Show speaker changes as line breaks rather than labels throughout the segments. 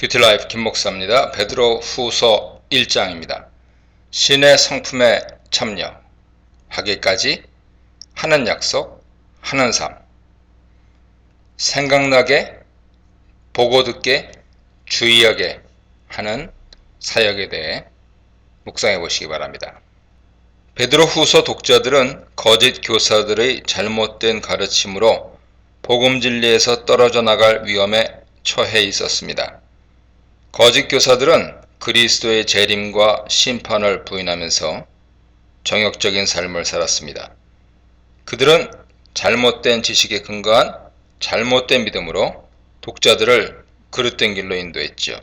큐티라이프 김목사입니다. 베드로 후서 1장입니다. 신의 성품에 참여, 하기까지 하는 약속, 하는 삶. 생각나게, 보고 듣게, 주의하게 하는 사역에 대해 묵상해 보시기 바랍니다. 베드로 후서 독자들은 거짓 교사들의 잘못된 가르침으로 복음 진리에서 떨어져 나갈 위험에 처해 있었습니다. 거짓 교사들은 그리스도의 재림과 심판을 부인하면서 정욕적인 삶을 살았습니다. 그들은 잘못된 지식에 근거한 잘못된 믿음으로 독자들을 그릇된 길로 인도했죠.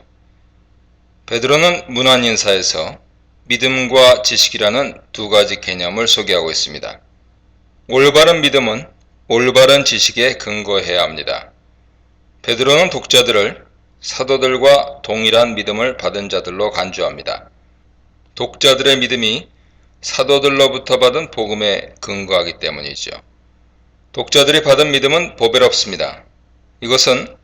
베드로는 문안 인사에서 믿음과 지식이라는 두 가지 개념을 소개하고 있습니다. 올바른 믿음은 올바른 지식에 근거해야 합니다. 베드로는 독자들을 사도들과 동일한 믿음을 받은 자들로 간주합니다. 독자들의 믿음이 사도들로부터 받은 복음에 근거하기 때문이죠. 독자들이 받은 믿음은 보배롭습니다. 이것은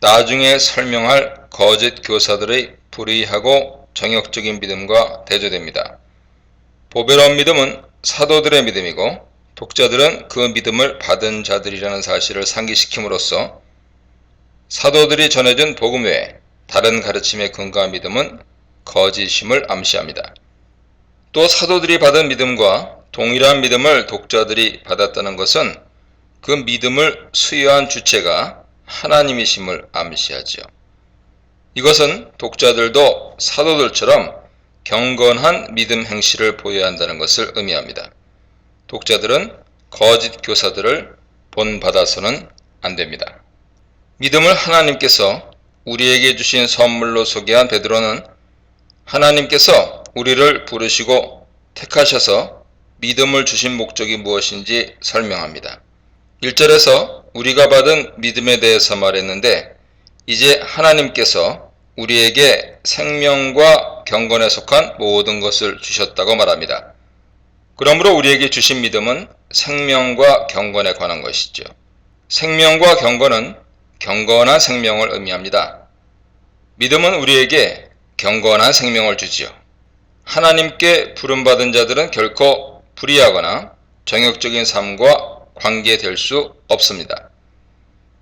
나중에 설명할 거짓 교사들의 불의하고 정욕적인 믿음과 대조됩니다. 보배로운 믿음은 사도들의 믿음이고 독자들은 그 믿음을 받은 자들이라는 사실을 상기시킴으로써 사도들이 전해준 복음 외에 다른 가르침에 근거한 믿음은 거짓임을 암시합니다. 또 사도들이 받은 믿음과 동일한 믿음을 독자들이 받았다는 것은 그 믿음을 수여한 주체가 하나님이심을 암시하죠. 이것은 독자들도 사도들처럼 경건한 믿음 행실을 보여야 한다는 것을 의미합니다. 독자들은 거짓 교사들을 본받아서는 안 됩니다. 믿음을 하나님께서 우리에게 주신 선물로 소개한 베드로는 하나님께서 우리를 부르시고 택하셔서 믿음을 주신 목적이 무엇인지 설명합니다. 1절에서 우리가 받은 믿음에 대해서 말했는데 이제 하나님께서 우리에게 생명과 경건에 속한 모든 것을 주셨다고 말합니다. 그러므로 우리에게 주신 믿음은 생명과 경건에 관한 것이죠. 생명과 경건은 경건한 생명을 의미합니다. 믿음은 우리에게 경건한 생명을 주지요. 하나님께 부름받은 자들은 결코 불의하거나 정욕적인 삶과 관계될 수 없습니다.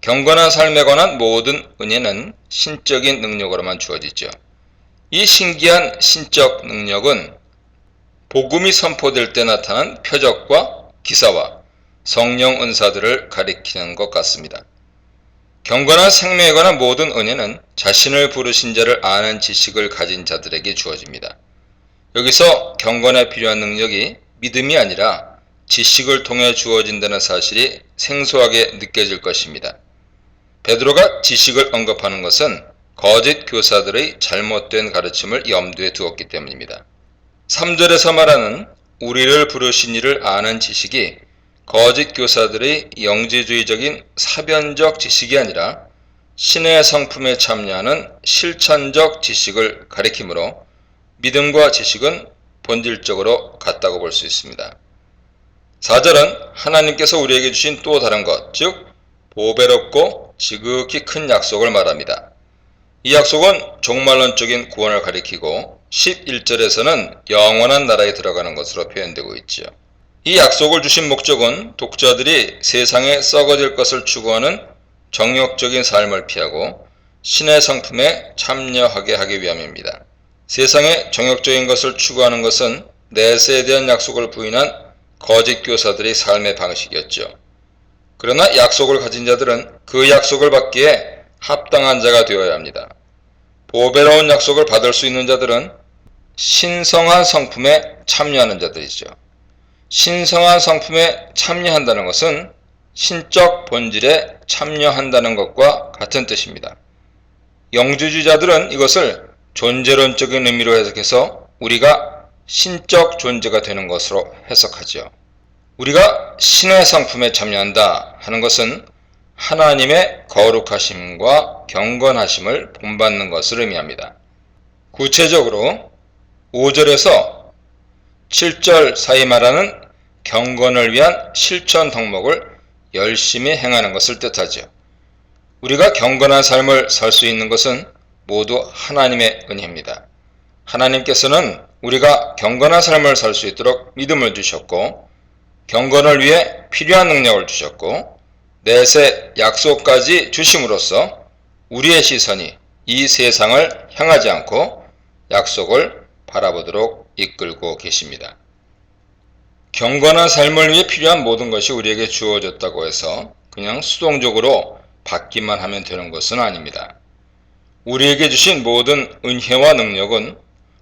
경건한 삶에 관한 모든 은혜는 신적인 능력으로만 주어지죠. 이 신기한 신적 능력은 복음이 선포될 때 나타난 표적과 기사와 성령 은사들을 가리키는 것 같습니다. 경건한 생명에 관한 모든 은혜는 자신을 부르신 자를 아는 지식을 가진 자들에게 주어집니다. 여기서 경건에 필요한 능력이 믿음이 아니라 지식을 통해 주어진다는 사실이 생소하게 느껴질 것입니다. 베드로가 지식을 언급하는 것은 거짓 교사들의 잘못된 가르침을 염두에 두었기 때문입니다. 3절에서 말하는 우리를 부르신 이를 아는 지식이 거짓 교사들의 영지주의적인 사변적 지식이 아니라 신의 성품에 참여하는 실천적 지식을 가리키므로 믿음과 지식은 본질적으로 같다고 볼 수 있습니다. 4절은 하나님께서 우리에게 주신 또 다른 것, 즉 보배롭고 지극히 큰 약속을 말합니다. 이 약속은 종말론적인 구원을 가리키고 11절에서는 영원한 나라에 들어가는 것으로 표현되고 있지요. 이 약속을 주신 목적은 독자들이 세상에 썩어질 것을 추구하는 정욕적인 삶을 피하고 신의 성품에 참여하게 하기 위함입니다. 세상에 정욕적인 것을 추구하는 것은 내세에 대한 약속을 부인한 거짓 교사들의 삶의 방식이었죠. 그러나 약속을 가진 자들은 그 약속을 받기에 합당한 자가 되어야 합니다. 보배로운 약속을 받을 수 있는 자들은 신성한 성품에 참여하는 자들이죠. 신성한 성품에 참여한다는 것은 신적 본질에 참여한다는 것과 같은 뜻입니다. 영주주자들은 이것을 존재론적인 의미로 해석해서 우리가 신적 존재가 되는 것으로 해석하죠. 우리가 신의 성품에 참여한다 하는 것은 하나님의 거룩하심과 경건하심을 본받는 것을 의미합니다. 구체적으로 5절에서 7절 사이 말하는 경건을 위한 실천 덕목을 열심히 행하는 것을 뜻하죠. 우리가 경건한 삶을 살 수 있는 것은 모두 하나님의 은혜입니다. 하나님께서는 우리가 경건한 삶을 살 수 있도록 믿음을 주셨고, 경건을 위해 필요한 능력을 주셨고, 내세 약속까지 주심으로써 우리의 시선이 이 세상을 향하지 않고 약속을 바라보도록 이끌고 계십니다. 경건한 삶을 위해 필요한 모든 것이 우리에게 주어졌다고 해서 그냥 수동적으로 받기만 하면 되는 것은 아닙니다. 우리에게 주신 모든 은혜와 능력은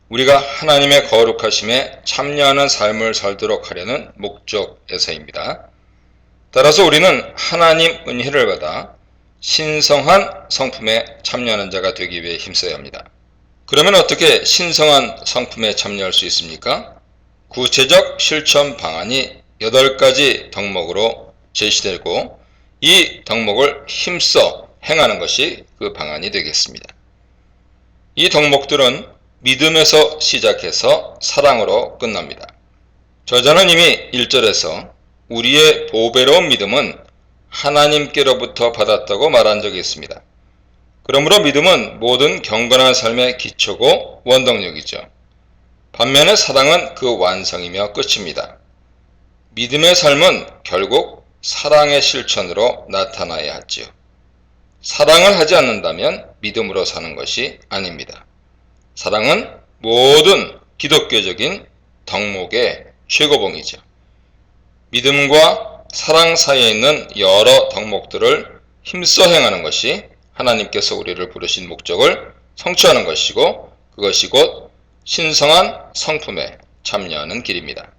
우리가 하나님의 거룩하심에 참여하는 삶을 살도록 하려는 목적에서입니다. 따라서 우리는 하나님 은혜를 받아 신성한 성품에 참여하는 자가 되기 위해 힘써야 합니다. 그러면 어떻게 신성한 성품에 참여할 수 있습니까? 구체적 실천 방안이 8가지 덕목으로 제시되고 이 덕목을 힘써 행하는 것이 그 방안이 되겠습니다. 이 덕목들은 믿음에서 시작해서 사랑으로 끝납니다. 저자는 이미 1절에서 우리의 보배로운 믿음은 하나님께로부터 받았다고 말한 적이 있습니다. 그러므로 믿음은 모든 경건한 삶의 기초고 원동력이죠. 반면에 사랑은 그 완성이며 끝입니다. 믿음의 삶은 결국 사랑의 실천으로 나타나야 하지요. 사랑을 하지 않는다면 믿음으로 사는 것이 아닙니다. 사랑은 모든 기독교적인 덕목의 최고봉이죠. 믿음과 사랑 사이에 있는 여러 덕목들을 힘써 행하는 것이 하나님께서 우리를 부르신 목적을 성취하는 것이고 그것이 곧 신성한 성품에 참여하는 길입니다.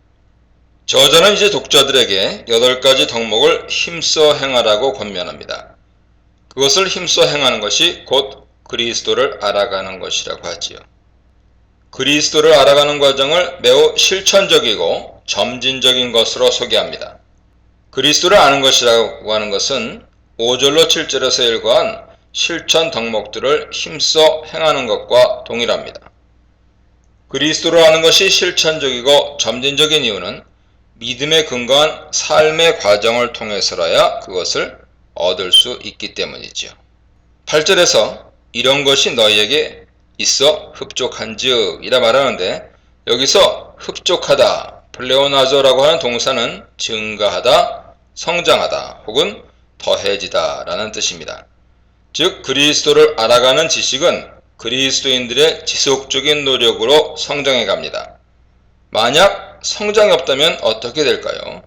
저자는 이제 독자들에게 여덟 가지 덕목을 힘써 행하라고 권면합니다. 그것을 힘써 행하는 것이 곧 그리스도를 알아가는 것이라고 하지요. 그리스도를 알아가는 과정을 매우 실천적이고 점진적인 것으로 소개합니다. 그리스도를 아는 것이라고 하는 것은 5절로 7절에서 일과한 실천 덕목들을 힘써 행하는 것과 동일합니다. 그리스도를 아는 것이 실천적이고 점진적인 이유는 믿음에 근거한 삶의 과정을 통해서라야 그것을 얻을 수 있기 때문이죠. 8절에서 이런 것이 너희에게 있어 흡족한즉 이라 말하는데 여기서 흡족하다 플레오나조라고 하는 동사는 증가하다 성장하다 혹은 더해지다 라는 뜻입니다. 즉 그리스도를 알아가는 지식은 그리스도인들의 지속적인 노력으로 성장해 갑니다. 만약 성장이 없다면 어떻게 될까요?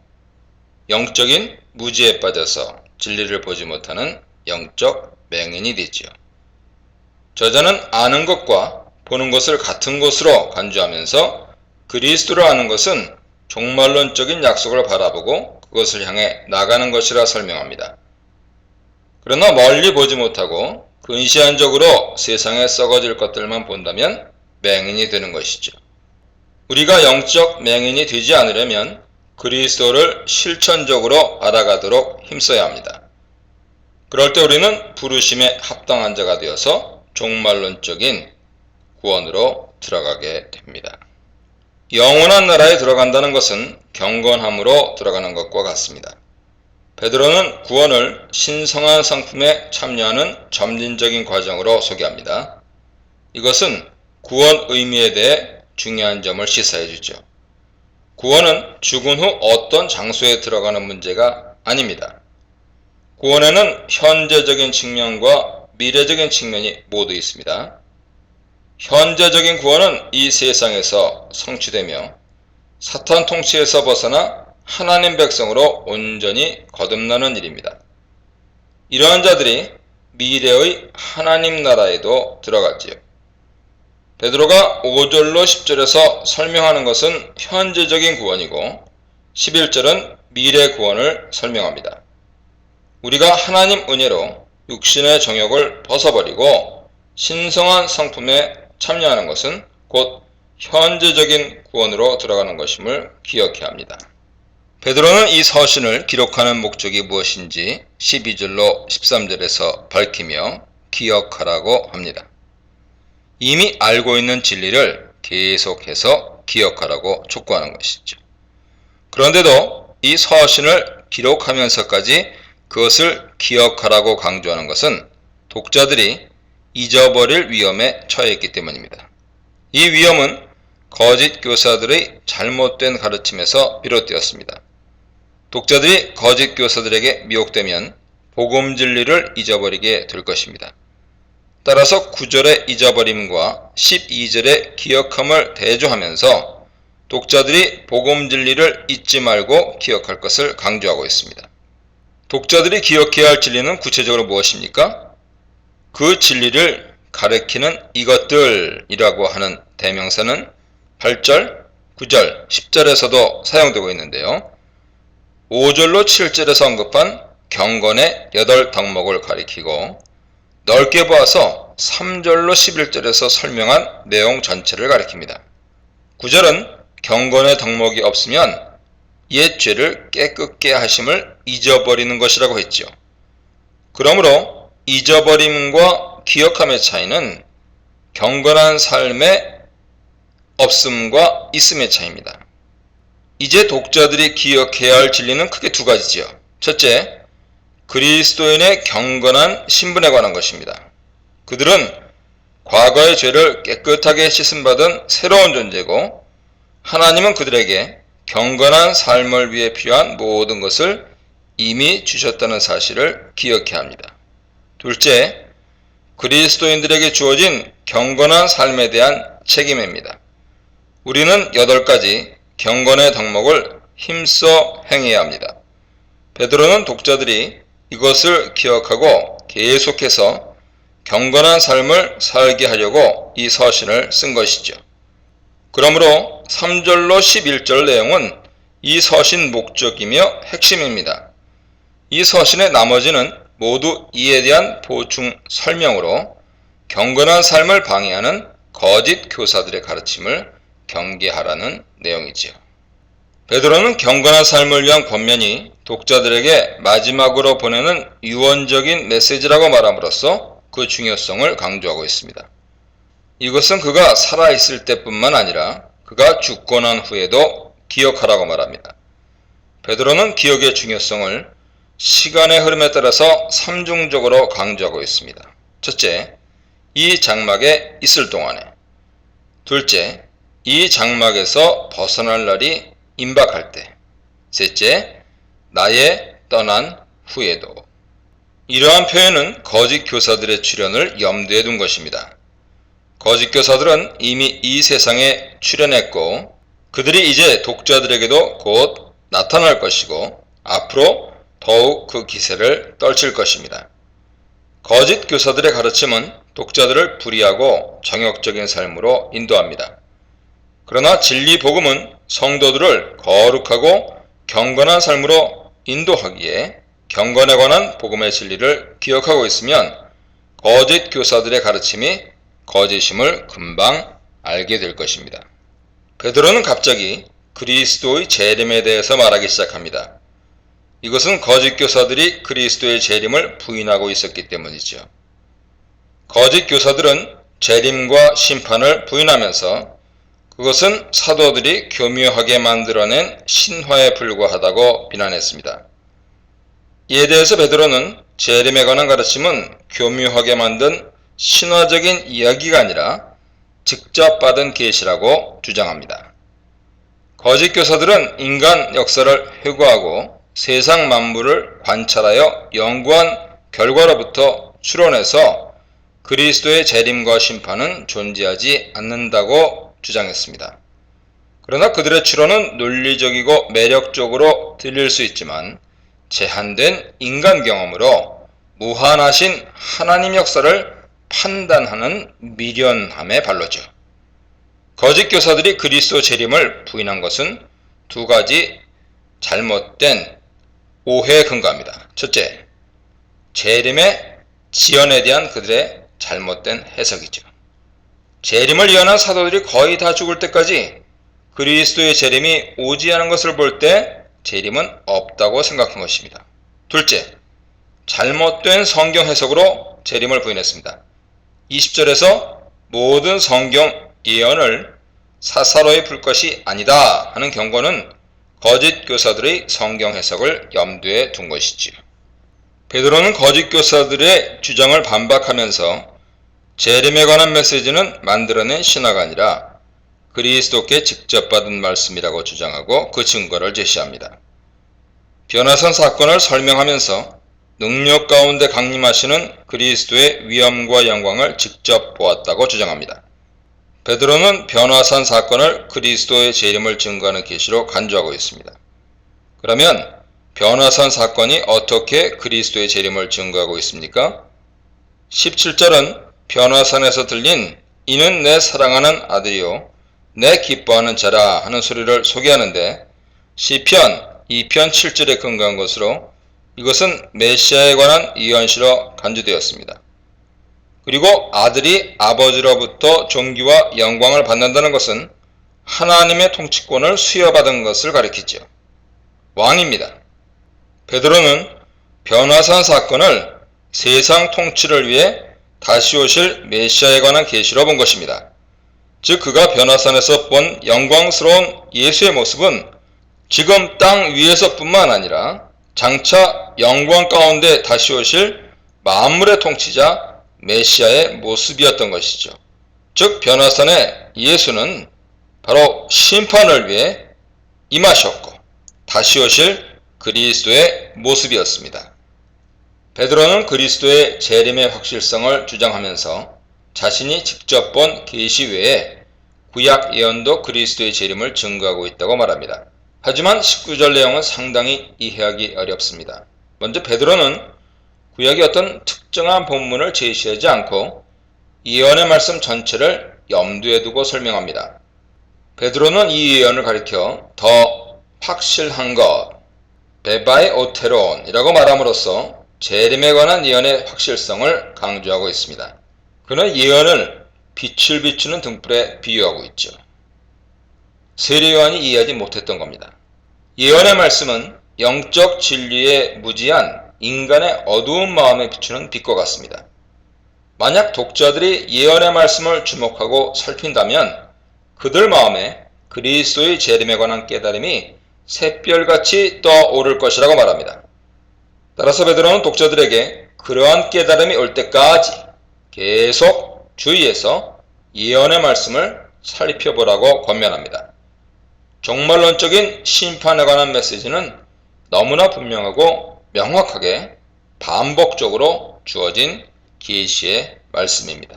영적인 무지에 빠져서 진리를 보지 못하는 영적 맹인이 되지요. 저자는 아는 것과 보는 것을 같은 것으로 간주하면서 그리스도를 아는 것은 종말론적인 약속을 바라보고 그것을 향해 나가는 것이라 설명합니다. 그러나 멀리 보지 못하고 근시안적으로 세상에 썩어질 것들만 본다면 맹인이 되는 것이죠. 우리가 영적 맹인이 되지 않으려면 그리스도를 실천적으로 알아가도록 힘써야 합니다. 그럴 때 우리는 부르심에 합당한 자가 되어서 종말론적인 구원으로 들어가게 됩니다. 영원한 나라에 들어간다는 것은 경건함으로 들어가는 것과 같습니다. 베드로는 구원을 신성한 상품에 참여하는 점진적인 과정으로 소개합니다. 이것은 구원 의미에 대해 중요한 점을 시사해 주죠. 구원은 죽은 후 어떤 장소에 들어가는 문제가 아닙니다. 구원에는 현재적인 측면과 미래적인 측면이 모두 있습니다. 현재적인 구원은 이 세상에서 성취되며 사탄 통치에서 벗어나 하나님 백성으로 온전히 거듭나는 일입니다. 이러한 자들이 미래의 하나님 나라에도 들어갔지요. 베드로가 5절로 10절에서 설명하는 것은 현재적인 구원이고 11절은 미래 구원을 설명합니다. 우리가 하나님 은혜로 육신의 정욕을 벗어버리고 신성한 성품에 참여하는 것은 곧 현재적인 구원으로 들어가는 것임을 기억해야 합니다. 베드로는 이 서신을 기록하는 목적이 무엇인지 12절로 13절에서 밝히며 기억하라고 합니다. 이미 알고 있는 진리를 계속해서 기억하라고 촉구하는 것이죠. 그런데도 이 서신을 기록하면서까지 그것을 기억하라고 강조하는 것은 독자들이 잊어버릴 위험에 처해 있기 때문입니다. 이 위험은 거짓 교사들의 잘못된 가르침에서 비롯되었습니다. 독자들이 거짓 교사들에게 미혹되면 복음 진리를 잊어버리게 될 것입니다. 따라서 9절의 잊어버림과 12절의 기억함을 대조하면서 독자들이 복음 진리를 잊지 말고 기억할 것을 강조하고 있습니다. 독자들이 기억해야 할 진리는 구체적으로 무엇입니까? 그 진리를 가리키는 이것들이라고 하는 대명사는 8절, 9절, 10절에서도 사용되고 있는데요. 5절로 7절에서 언급한 경건의 8 덕목을 가리키고 넓게 보아서 3절로 11절에서 설명한 내용 전체를 가리킵니다. 9절은 경건의 덕목이 없으면 옛 죄를 깨끗게 하심을 잊어버리는 것이라고 했지요. 그러므로 잊어버림과 기억함의 차이는 경건한 삶의 없음과 있음의 차이입니다. 이제 독자들이 기억해야 할 진리는 크게 두 가지지요. 첫째, 그리스도인의 경건한 신분에 관한 것입니다. 그들은 과거의 죄를 깨끗하게 씻음받은 새로운 존재고 하나님은 그들에게 경건한 삶을 위해 필요한 모든 것을 이미 주셨다는 사실을 기억해야 합니다. 둘째, 그리스도인들에게 주어진 경건한 삶에 대한 책임입니다. 우리는 여덟 가지 경건의 덕목을 힘써 행해야 합니다. 베드로는 독자들이 이것을 기억하고 계속해서 경건한 삶을 살게 하려고 이 서신을 쓴 것이죠. 그러므로 3절로 11절 내용은 이 서신 목적이며 핵심입니다. 이 서신의 나머지는 모두 이에 대한 보충 설명으로 경건한 삶을 방해하는 거짓 교사들의 가르침을 경계하라는 내용이지요. 베드로는 경건한 삶을 위한 권면이 독자들에게 마지막으로 보내는 유언적인 메시지라고 말함으로써 그 중요성을 강조하고 있습니다. 이것은 그가 살아있을 때뿐만 아니라 그가 죽고 난 후에도 기억하라고 말합니다. 베드로는 기억의 중요성을 시간의 흐름에 따라서 삼중적으로 강조하고 있습니다. 첫째, 이 장막에 있을 동안에. 둘째, 이 장막에서 벗어날 날이 임박할 때. 셋째, 나의 떠난 후에도. 이러한 표현은 거짓 교사들의 출현을 염두에 둔 것입니다. 거짓 교사들은 이미 이 세상에 출현했고 그들이 이제 독자들에게도 곧 나타날 것이고 앞으로 더욱 그 기세를 떨칠 것입니다. 거짓 교사들의 가르침은 독자들을 불의하고 정욕적인 삶으로 인도합니다. 그러나 진리 복음은 성도들을 거룩하고 경건한 삶으로 인도하기에 경건에 관한 복음의 진리를 기억하고 있으면 거짓 교사들의 가르침이 거짓임을 금방 알게 될 것입니다. 베드로는 갑자기 그리스도의 재림에 대해서 말하기 시작합니다. 이것은 거짓 교사들이 그리스도의 재림을 부인하고 있었기 때문이죠. 거짓 교사들은 재림과 심판을 부인하면서 그것은 사도들이 교묘하게 만들어낸 신화에 불과하다고 비난했습니다. 이에 대해서 베드로는 재림에 관한 가르침은 교묘하게 만든 신화적인 이야기가 아니라 직접 받은 계시라고 주장합니다. 거짓 교사들은 인간 역사를 회고하고 세상 만물을 관찰하여 연구한 결과로부터 추론해서 그리스도의 재림과 심판은 존재하지 않는다고 주장했습니다. 그러나 그들의 추론은 논리적이고 매력적으로 들릴 수 있지만 제한된 인간 경험으로 무한하신 하나님 역사를 판단하는 미련함에 발로죠. 거짓 교사들이 그리스도 재림을 부인한 것은 두 가지 잘못된 오해에 근거합니다. 첫째, 재림의 지연에 대한 그들의 잘못된 해석이죠. 재림을 예언한 사도들이 거의 다 죽을 때까지 그리스도의 재림이 오지 않은 것을 볼 때 재림은 없다고 생각한 것입니다. 둘째, 잘못된 성경 해석으로 재림을 부인했습니다. 20절에서 모든 성경 예언을 사사로이 풀 것이 아니다 하는 경고는 거짓 교사들의 성경 해석을 염두에 둔 것이지요. 베드로는 거짓 교사들의 주장을 반박하면서 재림에 관한 메시지는 만들어낸 신화가 아니라 그리스도께 직접 받은 말씀이라고 주장하고 그 증거를 제시합니다. 변화선 사건을 설명하면서 능력 가운데 강림하시는 그리스도의 위엄과 영광을 직접 보았다고 주장합니다. 베드로는 변화산 사건을 그리스도의 재림을 증거하는 계시로 간주하고 있습니다. 그러면 변화산 사건이 어떻게 그리스도의 재림을 증거하고 있습니까? 17절은 변화산에서 들린 이는 내 사랑하는 아들이요 내 기뻐하는 자라 하는 소리를 소개하는데 시편 2편 7절에 근거한 것으로 이것은 메시아에 관한 예언시로 간주되었습니다. 그리고 아들이 아버지로부터 존귀와 영광을 받는다는 것은 하나님의 통치권을 수여받은 것을 가리키죠. 왕입니다. 베드로는 변화산 사건을 세상 통치를 위해 다시 오실 메시아에 관한 계시로 본 것입니다. 즉 그가 변화산에서 본 영광스러운 예수의 모습은 지금 땅 위에서뿐만 아니라 장차 영광 가운데 다시 오실 만물의 통치자 메시아의 모습이었던 것이죠. 즉 변화산의 예수는 바로 심판을 위해 임하셨고 다시 오실 그리스도의 모습이었습니다. 베드로는 그리스도의 재림의 확실성을 주장하면서 자신이 직접 본 계시 외에 구약 예언도 그리스도의 재림을 증거하고 있다고 말합니다. 하지만 19절 내용은 상당히 이해하기 어렵습니다. 먼저 베드로는 구약의 어떤 특정한 본문을 제시하지 않고 예언의 말씀 전체를 염두에 두고 설명합니다. 베드로는 이 예언을 가리켜 더 확실한 것, 베바이 오테론이라고 말함으로써 재림에 관한 예언의 확실성을 강조하고 있습니다. 그는 예언을 빛을 비추는 등불에 비유하고 있죠. 세례요한이 이해하지 못했던 겁니다. 예언의 말씀은 영적 진리에 무지한 인간의 어두운 마음에 비추는 빛과 같습니다. 만약 독자들이 예언의 말씀을 주목하고 살핀다면 그들 마음에 그리스도의 재림에 관한 깨달음이 샛별같이 떠오를 것이라고 말합니다. 따라서 베드로는 독자들에게 그러한 깨달음이 올 때까지 계속 주의해서 예언의 말씀을 살펴보라고 권면합니다. 종말론적인 심판에 관한 메시지는 너무나 분명하고 명확하게 반복적으로 주어진 계시의 말씀입니다.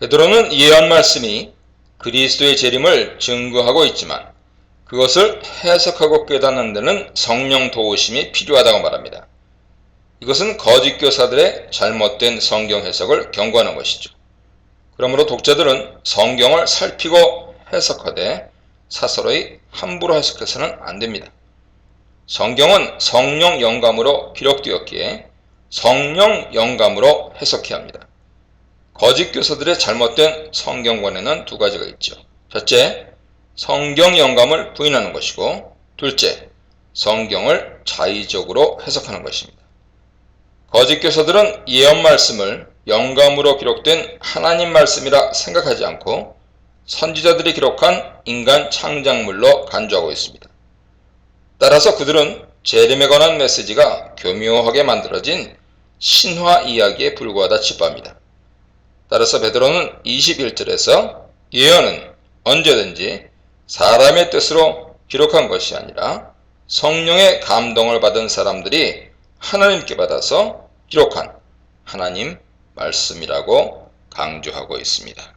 베드로는 예언 말씀이 그리스도의 재림을 증거하고 있지만 그것을 해석하고 깨닫는 데는 성령 도우심이 필요하다고 말합니다. 이것은 거짓 교사들의 잘못된 성경 해석을 경고하는 것이죠. 그러므로 독자들은 성경을 살피고 해석하되 사설의 함부로 해석해서는 안 됩니다. 성경은 성령 영감으로 기록되었기에 성령 영감으로 해석해야 합니다. 거짓 교사들의 잘못된 성경관에는 두 가지가 있죠. 첫째, 성경 영감을 부인하는 것이고, 둘째, 성경을 자의적으로 해석하는 것입니다. 거짓 교사들은 예언 말씀을 영감으로 기록된 하나님 말씀이라 생각하지 않고 선지자들이 기록한 인간 창작물로 간주하고 있습니다. 따라서 그들은 재림에 관한 메시지가 교묘하게 만들어진 신화 이야기에 불과하다 칩합니다. 따라서 베드로는 21절에서 예언은 언제든지 사람의 뜻으로 기록한 것이 아니라 성령의 감동을 받은 사람들이 하나님께 받아서 기록한 하나님 말씀이라고 강조하고 있습니다.